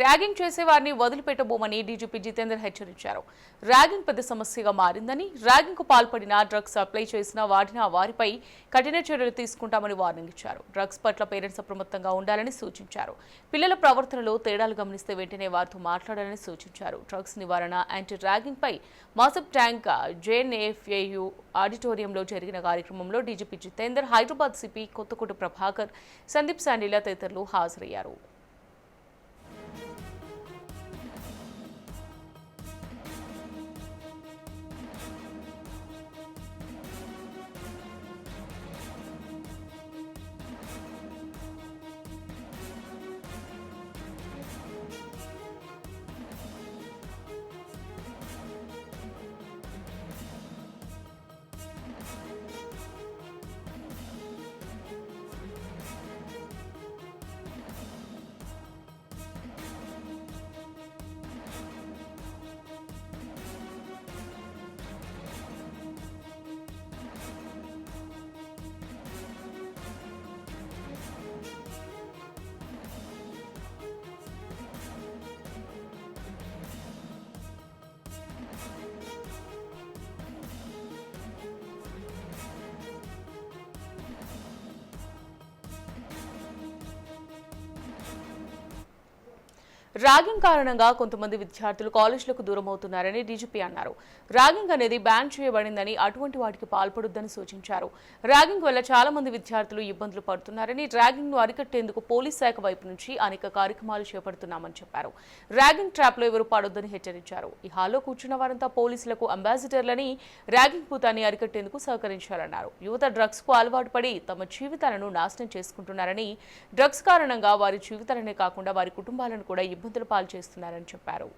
Ragging చేసే వారిని వదిలిపెట్టబోమని DGP Jitender హెచ్చరించారు. ర్యాగింగ్ పెద్ద సమస్యగా మారిందని ర్యాగింగ్కు పాల్పడిన డ్రగ్స్ అప్లై చేసిన వాడిన వారిపై కఠిన చర్యలు తీసుకుంటామని వార్నింగ్ ఇచ్చారు. డ్రగ్స్ పట్ల పేరెంట్స్ అప్రమత్తంగా ఉండాలని సూచించారు. పిల్లల ప్రవర్తనలో తేడాలు గమనిస్తే వెంటనే వారితో మాట్లాడాలని సూచించారు. డ్రగ్స్ నివారణ యాంటీ ర్యాగింగ్ పై ట్యాంక్ జేఎన్ఏఫ్ఏయు ఆడిటోరియంలో జరిగిన కార్యక్రమంలో డీజీపీ జితేందర్ హైదరాబాద్ సిపి కొత్తకోట ప్రభాకర్ సందీప్ శాండిలా తదితరులు హాజరయ్యారు. ర్యాగింగ్ కారణంగా కొంతమంది విద్యార్థులు కాలేజీలకు దూరం అవుతున్నారని డీజీపీ అన్నారు. ర్యాగింగ్ అనేది బ్యాన్ చేయబడిందని అటువంటి వాటికి పాల్పడొద్దని సూచించారు. ర్యాగింగ్ వల్ల చాలా మంది విద్యార్థులు ఇబ్బందులు పడుతున్నారని ర్యాగింగ్ను అరికట్టేందుకు పోలీస్ శాఖ వైపు నుంచి అనేక కార్యక్రమాలు చేపడుతున్నామని చెప్పారు. ర్యాగింగ్ ట్రాప్లో ఎవరు పడొద్దని హెచ్చరించారు. ఈ హాల్లో కూర్చున్న వారంతా పోలీసులకు అంబాసిడర్లని ర్యాగింగ్ భూతాన్ని అరికట్టేందుకు సహకరించారన్నారు. యువత డ్రగ్స్కు అలవాటు పడి తమ జీవితాలను నాశనం చేసుకుంటున్నారని డ్రగ్స్ కారణంగా వారి జీవితాలనే కాకుండా వారి కుటుంబాలను కూడా ఇబ్బందులు పాలు చేస్తున్నారని చెప్పారు.